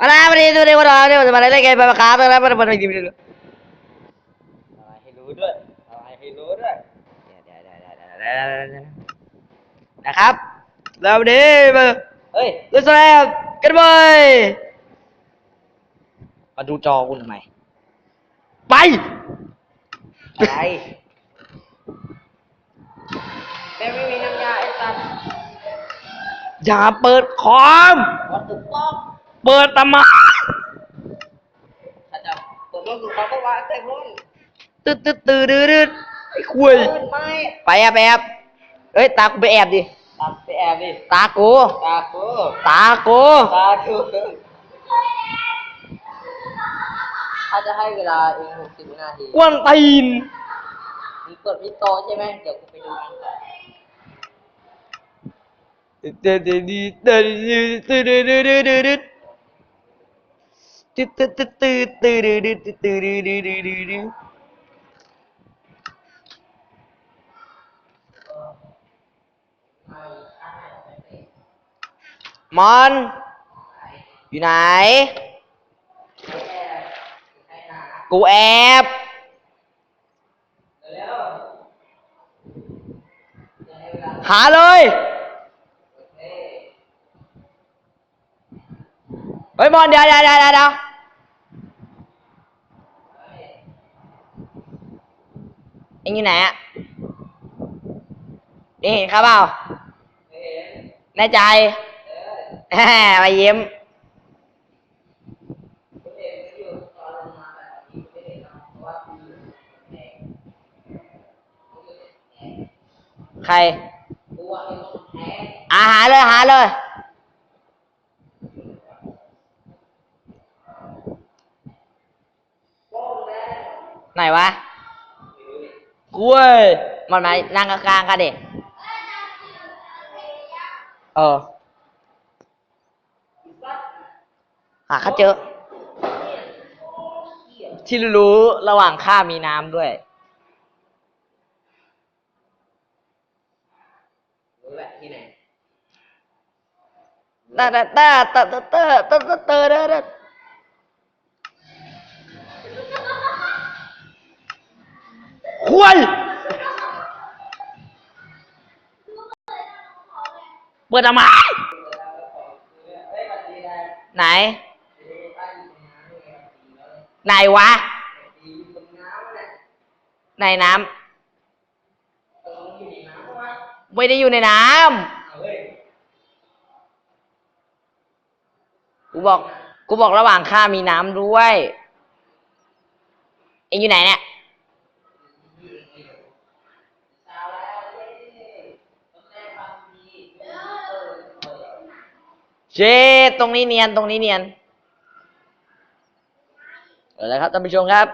อะไรมาดีดูดิว่าเราเนี่ยมาเล่นเกมไปมาค้าไปแล้วมันมันมันดีดีอะไรให้รู้ด้วยอะไรให้รู้ด้วยนะครับแล้ววันนี้มาเฮ้ยดูสแลมกันไปมาดูจอกูทำไมไปอะไรแม่ไม่มีน้ำยาไอ้สัตว์อย่าเปิดคอมวัดตึกต้อง เปิดตำมาถ้าจะเปิดรถดูเขาก็ว่าเต็มรถตึ๊ดตึ๊ดตื้อดื้อดื้อไอ้คุยเปิดไม่ไปแอบไปแอบเอ้ยตากูไปแอบดิตามไปแอบดิตากูตากูตากูตากูถ้าจะให้เวลาเองหกสิบวินาทีกวนตีนมีกดวิโตใช่ไหมเดี๋ยวกูไปดูมันก่อนเดดดีเดดดีเดดดีเดดดีเดดตึ๊ดตึ๊ด ตึ๊ดตึ๊ดตึ๊ดตึ๊ดตึ๊ดตึ๊ดตึ๊ดตึ๊ดตึ๊ดมอนอยู่ไหน กูแอบหาเลย เฮ้ยมอนเดี๋ยวเดี๋ยวเดี๋ยว เดี๋ยวเอ็งอยู่ไหนอะเอ็งเห็นเขาเปล่าแน่ใจแหมมายิ้มใครอาหาเลยหาเลย ไหนวะ กล้ย มันมานั่งกลางๆกันดิเออหาเขาเจอ ที่รู้ระหว่างข้ามีน้ำด้วย รู้แหละที่ไหนตาตาตาตาตาตาตาตาตาตาคุย เปิดทำไมไหน ไหนวะ ในน้ำไม่ได้อยู่ในน้ำกูบอก กูบอกระหว่างข้ามีน้ำด้วย เอ็งอยู่ไหนเนี่ย เจตรงนี้เนียนตรงนี้เนียนเอาละครับท่านผู้ชมครับ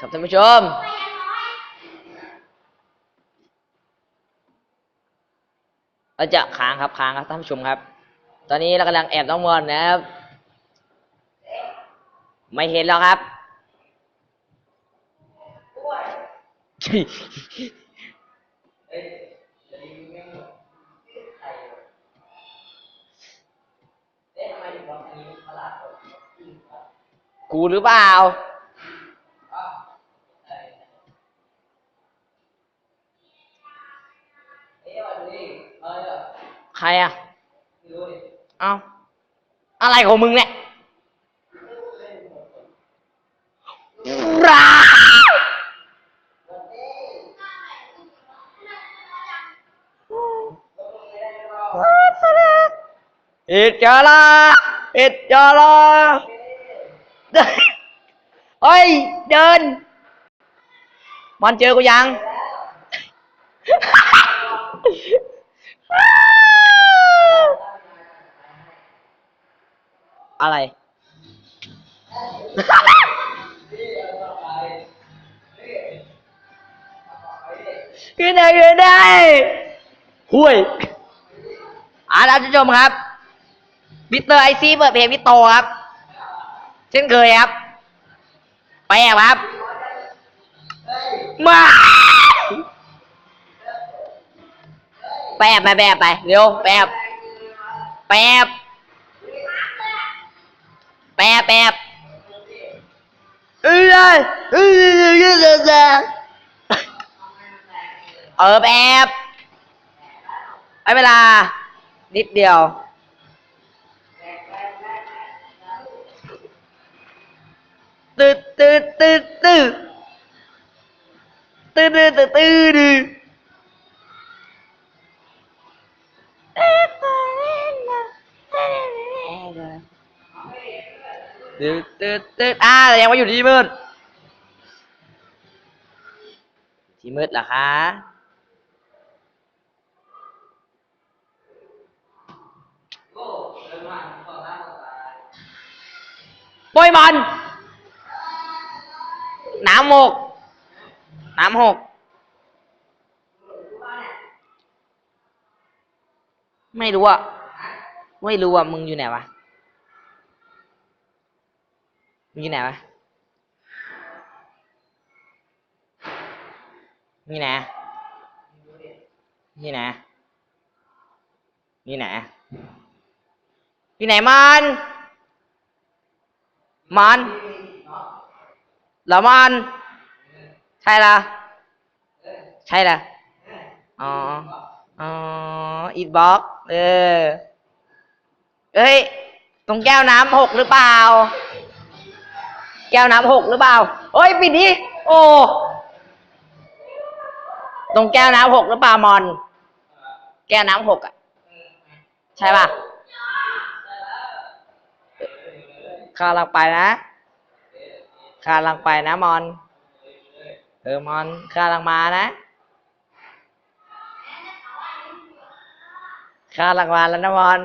ครับท่านผู้ชม เราจะค้างครับค้างครับท่านผู้ชมครับ ตอนนี้เรากำลังแอบน้องมอนนะครับ ไม่เห็นแล้วครับ Đấy, Cú nữa vào. Hay à? Không. À, của mừng nè. อิจาลาอิจาลาเฮ้ย เดิน มันเจอกูยัง อะไรขึ้นได้ขึ้นได้ห่วยอ่าท่านผู้ชมครับ มิสเตอร์ไอซีเปิดเพลงพี่โตครับ เช่นเคยครับ ไปแอบครับ มาแปบไปแปบไปเร็วแปบแปบแปบแปบเอ้ยเอ้ยเอ้ยเออเออเออแปบไอ้เวลา นิดเดียว ตืดตืดตืดตืดตืดตืดตืดตืดตืดตืดตืดอ่าแต่ยังว่าอยู่ที่มืดที่มืดเหรอคะปล่อยมัน หกน้ำหกไม่รู้อะไม่รู้อะมึงอยู่ไหนวะมึงอยู่ไหนวะมึงอยู่ไหนมึงอยู่ไหนมึงอยู่ไหนอยู่ไหนมันมันเหรอมัน ใช่ละใช่ละอ๋อ อ๋ออีทบ็อกเออ เอ้ย ตรงแก้วน้ำหกหรือเปล่า แก้วน้ำหกหรือเปล่าเอ้ยปิดดิโอ้ ตรงแก้วน้ำหกหรือเปล่ามอน แก้วน้ำหกอะ ใช่ป่ะข้าลังไปนะข้าลังไปนะมอน เออมอนข้าลังมานะข้าลังมาแล้วนะมอน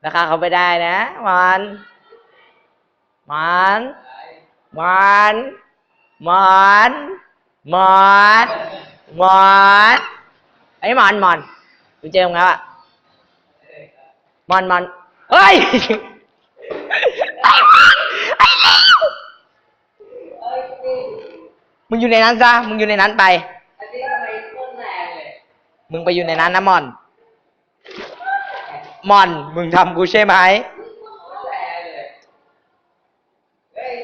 แล้วข้าเขาไปได้นะมอนมอนมอนมอนมอนมอนไอ้มอนมอนกูเจอมึงแล้วอะมอนมอนเฮ้ยไอ้มอนไอ้เลว มึงอยู่ในนั้นซะ มึงอยู่ในนั้นไป อันนี้ทำไมต้นแรงเลยมึงไปอยู่ในนั้นนะมอน มอน มึงทำกูใช่ไหมต้นแรงเลย เฮ้ย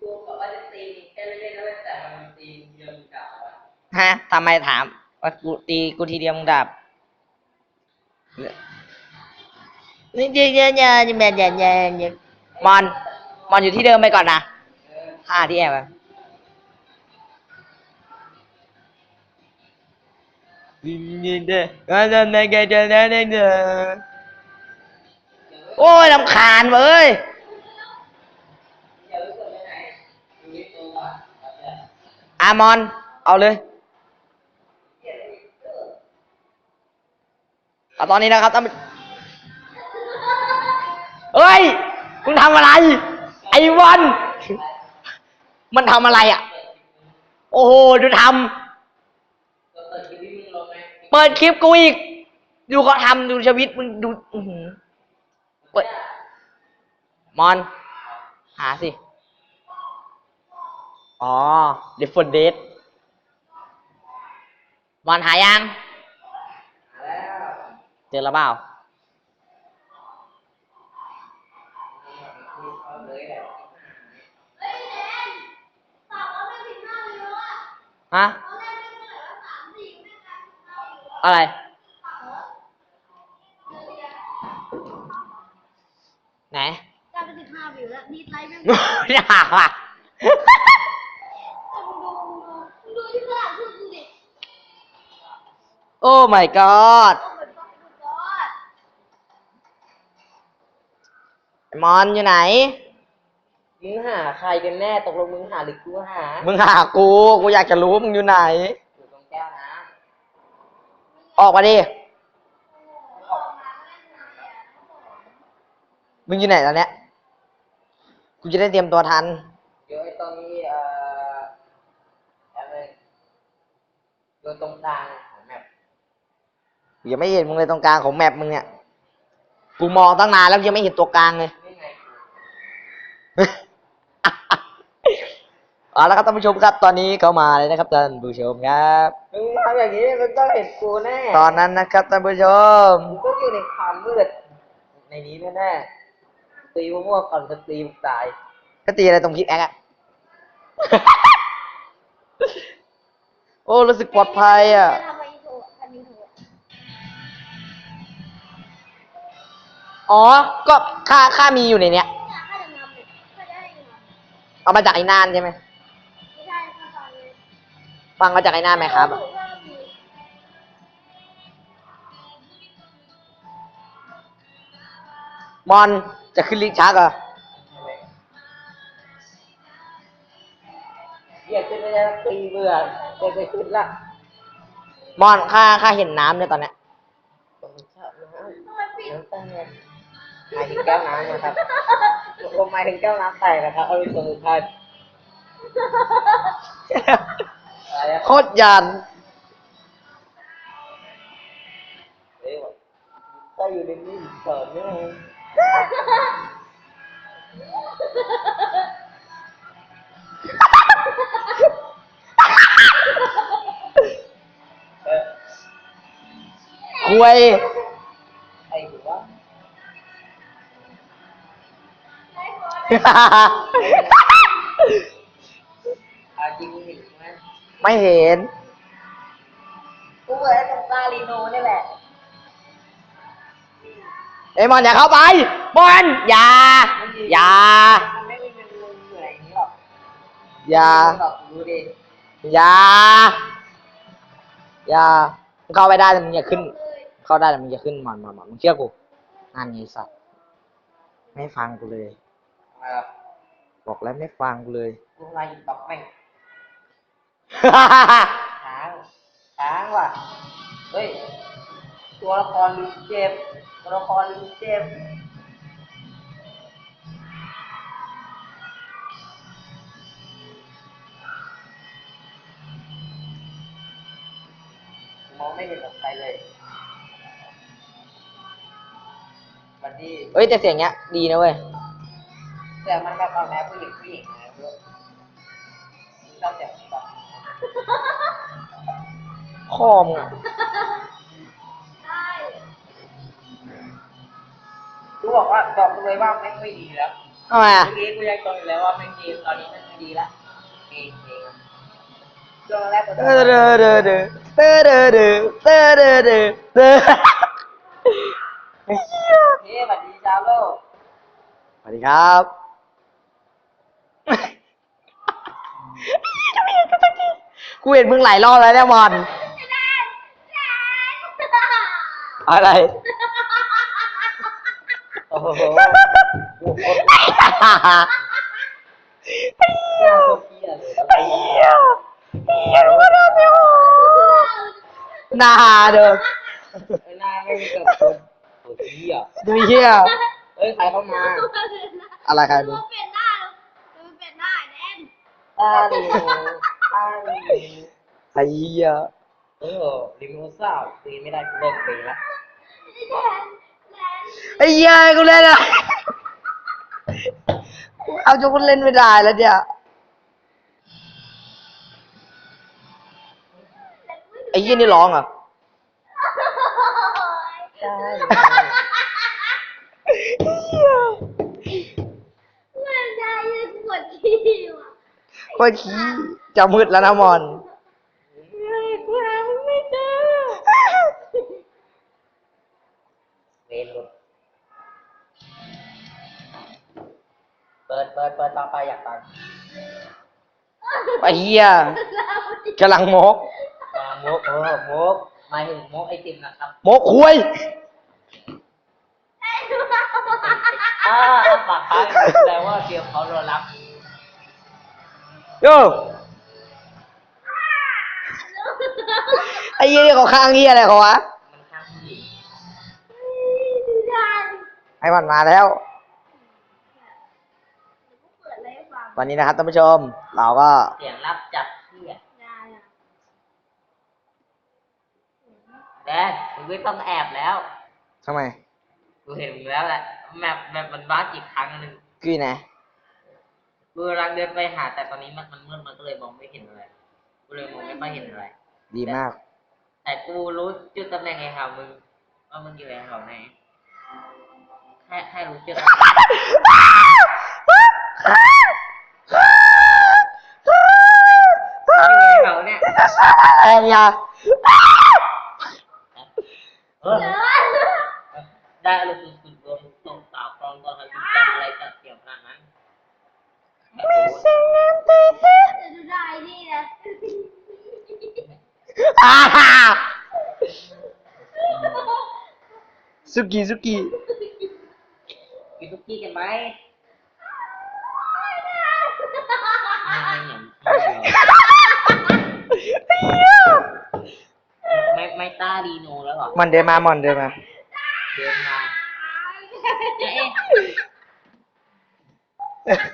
กูบอกว่าจะตีแค่เล่นๆแล้วแต่มันตีเยอะจังวะฮะทำไมถาม ว่ากูตีกูทีเดียวมึงดับนี่เยอะเยอะเยอะเยอะเยอะเยอะเยอะมอน มอนอยู่ที่เดิมไปก่อนนะห้าที่แอบอะ โอ้ยลำคาญเว้ยเดี๋ยกไปไหนอยู่ที่ตัวก่อนเอาเถอะมอน เอาเลยเอาตอนนี้นะครับท่านเฮ้ยมึงทำอะไร ไอ้วัน มันทำอะไรอะ โอ้โห ดูทตั เปิดคลิปกูอีก ดูเขาทำดูชีวิตมึงดูอือหือเปิดมอน หาสิ อ๋อ different date มอนหายังเจอแล้วเปล่าอาเลยแหละฮะ อะไร ไหนกลายเป็นสิบห้าวิวแล้วนิดไลฟ์ไม่หมอย่าว่ะมึงดูมึงดูมึงดูที่ตลาดพูดดูดิโอ้ my god โอ้เหมือนฟังดูจอดไอ้มอนอยู่ไหน มึงหาใครกันแน่ตกลงมึงหาหรือกูหา มึงหากู กูอยากจะรู้ว่ามึงอยู่ไหน อยู่ตรงแก้วน้ ออกมาดิ มึงอยู่ไหนตอนเนี้ย กูจะได้เตรียมตัวทันำเดี๋ยวไอ้ตรงนี้เอ่ออะไรอยู่ตรงกลางของแมปกูยังไม่เห็นมึงเลยตรงกลางของแมปมึงเนี่ย กูมองตั้งนานแล้วยังไม่เห็นตัวกลางเลย นี่ไง เอาละครับท่านผู้ชมครับ ตอนนี้เขามาเลยนะครับท่านผู้ชมครับ มึงทำอย่างนี้มึงต้องเห็นกูแน่ตอนนั้นนะครับท่านผู้ชม มึงต้องอยู่ในความมืด ในนี้แน่ๆตีมั่วๆก่อนจะตีมึงตาย ก็ตีอะไรตรงคิดแอคอะ โอ้ รู้สึกปลอดภัยอะจะทำไมโทรทำไมโทรอ๋อ ก็ค่าค่ามีอยู่ในเนี้ยเนี่ยข้าจะนำเนี่ยข้าจะให้นำเอามาจากไอ้นานใช่ไหมไม่ ฟังมาจากไอ้นานไหมครับถูกว่ามีมอนจะขึ้นลิงก์ชักเหรอะเหยียดขึ้นไม่ได้ตีเบื่อจะไปขึ้นละมอนค่าค่าเห็นน้ำเนี่ยตอนเนี้ยผมชอบน้ำทำไมปิดน้ำตั้งไงหมายถึงแก้วน้ำนะครับผมหมายถึงแก้วน้ำแตกนะครับเอาไปส่งท่านอะไรอะ โคตรยันเฮ้ยว่ะถ้าอยู่ในนี่เปิดไม่ได้เออคุยไอ้หัวอา ไหมไม่เห็น กูเหมือนกับซาลิโนนี่แหละ เอ้ยมอนอย่าเข้าไปมอนอย่า อย่า มันไม่มีเป็นมึงเหนื่อยอย่างนี้หรอกอย่า หรอกดูดิอย่า อย่ามึงเข้าไปได้แต่มึงอย่าขึ้น เข้าได้แต่มึงอย่าขึ้นมอนมอนมอนมึงเชื่อกูงานนี้สัตว์ไม่ฟังกูเลยทำไมล่ะบอกแล้วไม่ฟังกูเลย กูไล่ตอกแม่ง ค้างค้างว่ะ เฮ้ย ตัวละครลืมเจ็บ ตัวละครลืมเจ็บ มองไม่เห็นกับใครเลยวันที่เฮ้ยแต่เสียงเนี้ย ดีนะเว้ย แต่มันแบบเอาแม่ผู้หญิงผู้หญิงนะเว้ยชอบแบบนี้ป่ะข้อง คอมกูบอกว่าบอกกูเลยว่าไม่งไม่ดีแล้วทำไมอะเมื่อกี้กูยังตรงอยู่เล้วว่าไม่ดีตอนนี้แม่งไม่ดีแล้วเดองเองช่วงแรกกูเดเดเอเดอเดอเดอเตอเดอเดอเตอเดอเดอเตอเฮ้ยสวัเดเดเาโลก สวัเดีครับ กูเห็นมึงหลายรอบแล้วเนี่ยมอนอะไร โอ้โหกูโคตรน่าเหี้ยเลยไอ้เหี้ยไอ้เหี้ยรู้ว่าทำออกหน้าเด้อไอ้หน้าไม่มีกับคนโอ้เหี้ยดูเหี้ยเฮ้ยใครเข้ามาอะไรใครดูดูเปลี่ยนหน้าดูเปลี่ยนหน้าแน่นตาลี ตาลีไอ้เหี้ยเออลิมูซ่าตีไม่ได้กูเลิกตีละแน่นแน่นไอ้เหี้ยกูเล่นอะเอาจนกูเล่นไม่ได้แล้วเนี่ยไอ้เหี้ยนี่ร้องเหรอะใช่เหมือนได้ยินปวดขี้ว่ะโคตรขี้ จะมืดแล้วนะมอน กูหามึงไม่เจอเวนหลุดเปิดเปิดเปิดต่อไปอยากฟังไอ้เหี้ยกำลังโมกอ่ามุกเออมุกหมายถึงมุกไอติมนะครับโมกคุยอ่าเอาปากค้างแสดงว่าเตรียมเขารอรับ โย่ไอ้เหี้ ยนี่เขาข้างเหี้ยอะไรเขาวะมันข้างผู้หญิงดูได้ไอ้มันมาแล้วเปิดอะไรให้ฟังวันนี้นะครับท่านผู้ชม เราก็เสียงรับจับเที่ยได้อะแดนมึงไม่ต้องแอบแล้วทำไมกูเห็นมึงแล้วแหละแมปแมปมันบ้ากี่ครั้งหนึ่งคือไหนกูกำลังเดินไปหาแต่ตอนนี้มันมันมืดมันก็เลยมองไม่เห็นอะไรกูเลยมองไม่ค่อยเห็นอะไรดีมาก แต่กูรู้จุดตำแหน่งไอ้ข่าวมึงว่ามึงอยู่ไอ้ข่าวไหนแค่แค่รู้จุดตำแหน่งอยู่ไอ้ข่าวเนี่ยเอ้ยอย่าเออได้อารมณ์สุดๆรวมตรงสาวครองตอนทำกิจกรรมอะไรจัดเกี่ยวขนาดนั้นจะดูได้นี่นะอ่าฮ่า สุกี้สุกี้กินทุกกี้กันไหมไม่เหมือนไม่ไม่ต้าดีโนแล้วเหรอ มันเดินมามันเดินมาเดินมาเอ๊ะ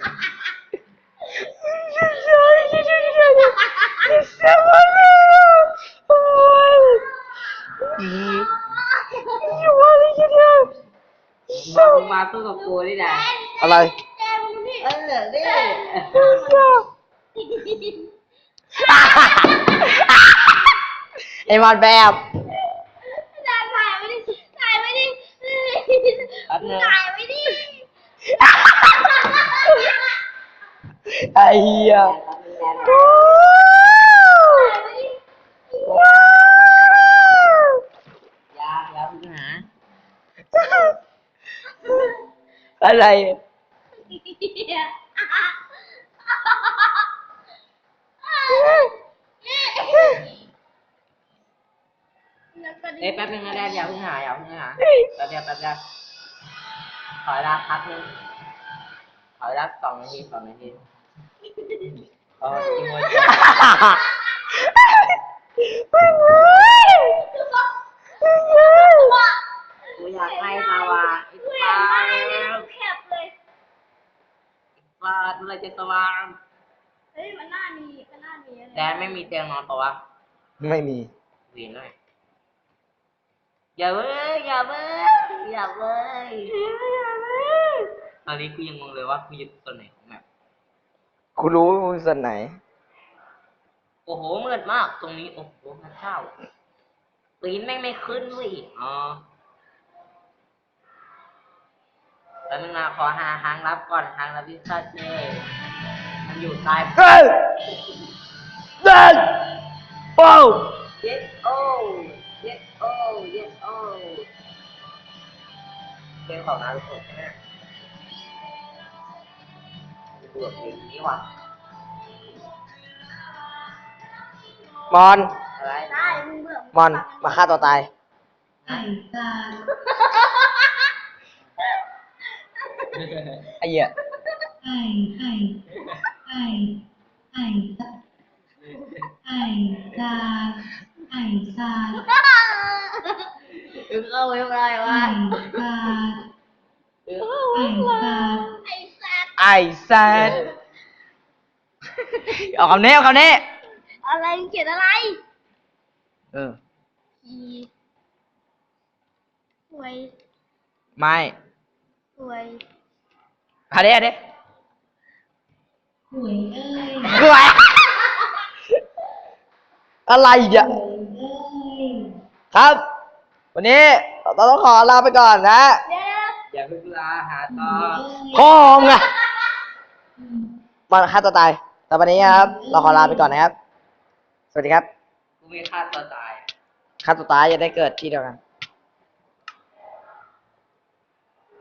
มามึง มาสู้กับกูนี่นะอะไรแกมึงนี่เออนี่ไอ้มันแบบถ่ายถ่ายไว้ดิถ่ายไว้ดิแป๊บนึงถ่ายไว้ดิไอ้เหี้ย ถ่ายไว้ดิ ยาแล้วมึงหา อะไร เอ้ยแป๊บนึงนะแดนอย่าเพิ่งหาอย่าเพิ่งหาแป๊บเดียวแป๊บเดียวขอเวลาพักนึงขอเวลาสองนาทีสองนาทีเออจริงเว้ยกูอยากให้มาวาอีกฟ้าแล้วแคบเลย ฟ้าเมื่อไรจะสว่างเฮ้ยมันน่ามีมันน่ามีอะไรแดนไม่มีเตียงนอนปะวะไม่มีหวีนหน่อยอย่าเว้ยอย่าเว้ยอย่าเว้ยตอนนี้กูยังงงเลยว่ากูอยู่ส่วนไหนของแมปกูรู้ว่ามึงส่วนไหน โอ้โหมืดมาก ตรงนี้โอ้โหพระเจ้าปีนแม่งไม่ขึ้นเว้ยอ๋อ แล้วนึงนะขอหาหางรับก่อนหางรับพิซซ่าเจอมันอยู่ใต้เฮ้ยเดินโอ้เย็ดโอ้เย็ดโอ้เย็ดโอ้เพลงของนารุโตะใช่ไหมเบื่อเพลงนี้ว่ะมอนอะไร ได้มึงเบื่อมอนมาฆ่าตัวตาย ไอ้เหี้ยไอ้ไอ้ไอ้ไอ้ตาไอ้ตาไอ้ตาถึงเข้าเว็บอะไรวะไอ้ตาไอ้ตาไอ้สัตว์ไอ้สัสเอาคำนี้เอาคำนี้อะไรเขียนอะไร เอออีหวยไม่หวย เอาดิเอาดิหวยเอ้ยคืออะไรอะไรเนี่ยหวยเอ้ยครับ วันนี้เราต้องขอลาไปก่อนนะ เดี๋ยวอย่าเพิ่งลาหาต่อพ่อมึงอะมาฆ่าตัวตายแต่วันนี้ครับ เราขอลาไปก่อนนะครับ สวัสดีครับกูไม่ฆ่าตัวตาย ฆ่าตัวตายจะได้เกิดที่เดียวกัน